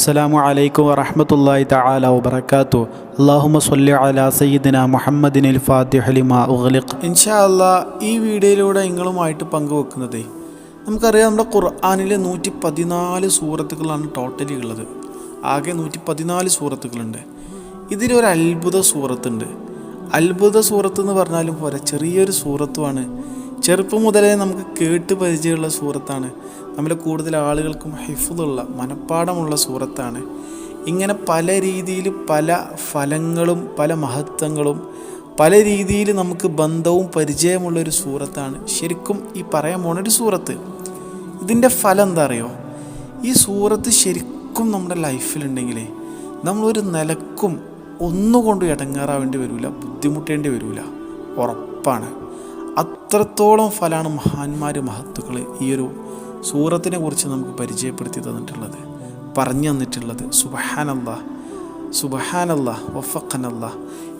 അസ്സലാമു അലൈക്കും വറഹ്മത്തുള്ളാഹി തആല വാത്തു അല്ലാഹുമ്മ സ്വല്ലി അലാ സയ്യിദിന മുഹമ്മദിനിൽ ഫാത്തിഹ ലിമാ ഉഗ്ലിഖ്. ഇൻഷാ അല്ലാഹ് ഈ വീഡിയോയിലൂടെ നിങ്ങളുമായിട്ട് പങ്കുവെക്കുന്നത് നമുക്കറിയാം നമ്മുടെ ഖുർആാനിലെ നൂറ്റി പതിനാല് സൂറത്തുകളാണ് ടോട്ടലി ഉള്ളത്. ആകെ നൂറ്റി പതിനാല് സൂറത്തുകളുണ്ട് ഇതിലൊരു അത്ഭുത സൂറത്തുണ്ട്. അത്ഭുത സൂറത്ത് എന്ന് പറഞ്ഞാലും പോരാ ചെറിയൊരു സൂറത്തുമാണ്. ചെറുപ്പം മുതലേ നമുക്ക് കേട്ട് പരിചയമുള്ള സൂറത്താണ്. നമ്മൾ കൂടുതൽ ആളുകൾക്കും ഹിഫുള്ള മനഃപ്പാടമുള്ള സൂറത്താണ്. ഇങ്ങനെ പല രീതിയിൽ പല ഫലങ്ങളും പല മഹത്വങ്ങളും പല രീതിയിൽ നമുക്ക് ബന്ധവും പരിചയമുള്ള ഒരു സൂറത്താണ്. ശരിക്കും ഈ പറയാൻ പോണ ഒരു സൂറത്ത്. ഇതിന്റെ ഫലം എന്താ അറിയോ? ഈ സൂറത്ത് ശരിക്കും നമ്മുടെ ലൈഫിലുണ്ടെങ്കിലേ നമ്മളൊരു നിലക്കും ഒന്നുകൊണ്ടും ഇടങ്ങാറാവേണ്ടി വരില്ല ബുദ്ധിമുട്ടേണ്ടി വരില്ല ഉറപ്പാണ്. അത്രത്തോളം ഫലമാണ് മഹാന്മാർ മഹത്തുക്കൾ ഈ ഒരു സൂറത്തിനെ കുറിച്ച് നമുക്ക് പരിചയപ്പെടുത്തി തന്നിട്ടുള്ളത് പറഞ്ഞു തന്നിട്ടുള്ളത്. സുബഹാനല്ലാ സുബഹാനല്ലാ വഫഖനല്ലാ.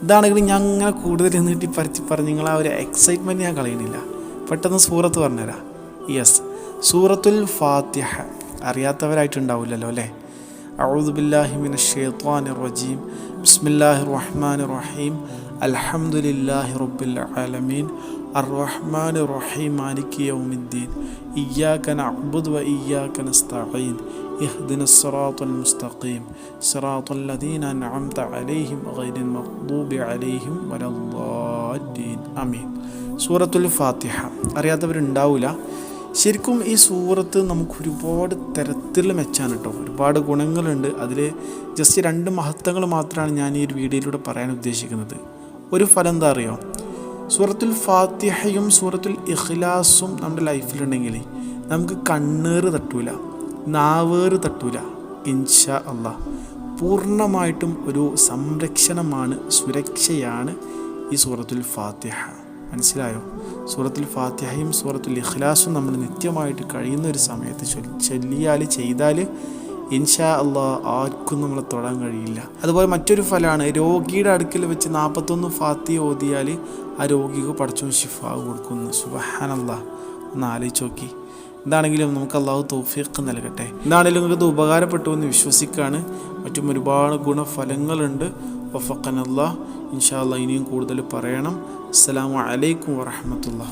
ഇതാണെങ്കിൽ ഞാൻ അങ്ങനെ കൂടുതൽ നീട്ടി പരത്തി പറഞ്ഞ് നിങ്ങൾ ആ ഒരു എക്സൈറ്റ്മെന്റ് ഞാൻ കളയുന്നില്ല പെട്ടെന്ന് സൂറത്ത് പറഞ്ഞുതരാം. യെസ് സൂറത്തുൽ ഫാത്തിഹ. അറിയാത്തവരായിട്ടുണ്ടാവില്ലല്ലോ അല്ലേ? أعوذ بالله من الشيطان الرجيم بسم الله الرحمن الرحيم الحمد لله رب العالمين الرحمن الرحيم مالك يوم الدين إياك نعبد وإياك نستعين اهدنا الصراط المستقيم صراط الذين أنعمت عليهم غير المغضوب عليهم ولا الضالين آمين സൂറത്തുൽ ഫാത്തിഹ അറിയാത്തവരുണ്ടാവില്ല ശരിക്കും ഈ സൂറത്ത് നമുക്ക് ഒരുപാട് തരത്തിൽ മെച്ചാണ് കേട്ടോ. ഒരുപാട് ഗുണങ്ങളുണ്ട്. അതിൽ ജസ്റ്റ് രണ്ട് മഹത്വങ്ങൾ മാത്രമാണ് ഞാൻ ഈ ഒരു വീഡിയോയിലൂടെ പറയാൻ ഉദ്ദേശിക്കുന്നത്. ഒരു ഫലം എന്താ അറിയോ? സൂറത്തുൽ ഫാത്തിഹയും സൂറത്തുൽ ഇഖ്ലാസും നമ്മുടെ ലൈഫിലുണ്ടെങ്കിൽ നമുക്ക് കണ്ണേറ് തട്ടൂല നാവേറ് തട്ടൂല ഇൻഷാ അള്ളാ. പൂർണമായിട്ടും ഒരു സംരക്ഷണമാണ് സുരക്ഷയാണ് ഈ സൂറത്തുൽ ഫാത്തിഹ. മനസ്സിലായോ? സൂറത്തുൽ ഫാത്തിഹയും സൂറത്തുൽ ഇഖ്ലാസും നമ്മൾ നിത്യമായിട്ട് കഴിയുന്ന ഒരു സമയത്ത് ചൊല്ലിയാൽ ചെയ്താൽ ഇൻഷാ അള്ളാഹ് ആർക്കും നമ്മളെ തൊടാൻ കഴിയില്ല. അതുപോലെ മറ്റൊരു ഫലമാണ് രോഗിയുടെ അടുക്കൽ വെച്ച് നാൽപ്പത്തൊന്ന് ഫാത്തി ഓതിയാൽ ആ രോഗിക്ക് പഠിച്ചും ഷിഫാ കൊടുക്കുന്നു. സുബഹാനല്ലാ ഒന്ന് ആലോചിച്ച് നോക്കി. എന്താണെങ്കിലും നമുക്ക് അള്ളാഹു തൗഫീഖ് നൽകട്ടെ. എന്താണെങ്കിലും നിങ്ങൾക്ക് ഇത് ഉപകാരപ്പെട്ടു എന്ന് വിശ്വസിക്കുകയാണ് മറ്റും ഒരുപാട് ഗുണഫലങ്ങളുണ്ട്. വഫക്കനല്ലാ ഇൻഷാ അല്ലാ ഇനിയും കൂടുതൽ പറയണം. അസ്സലാമു അലൈക്കും വറഹമത്തുള്ള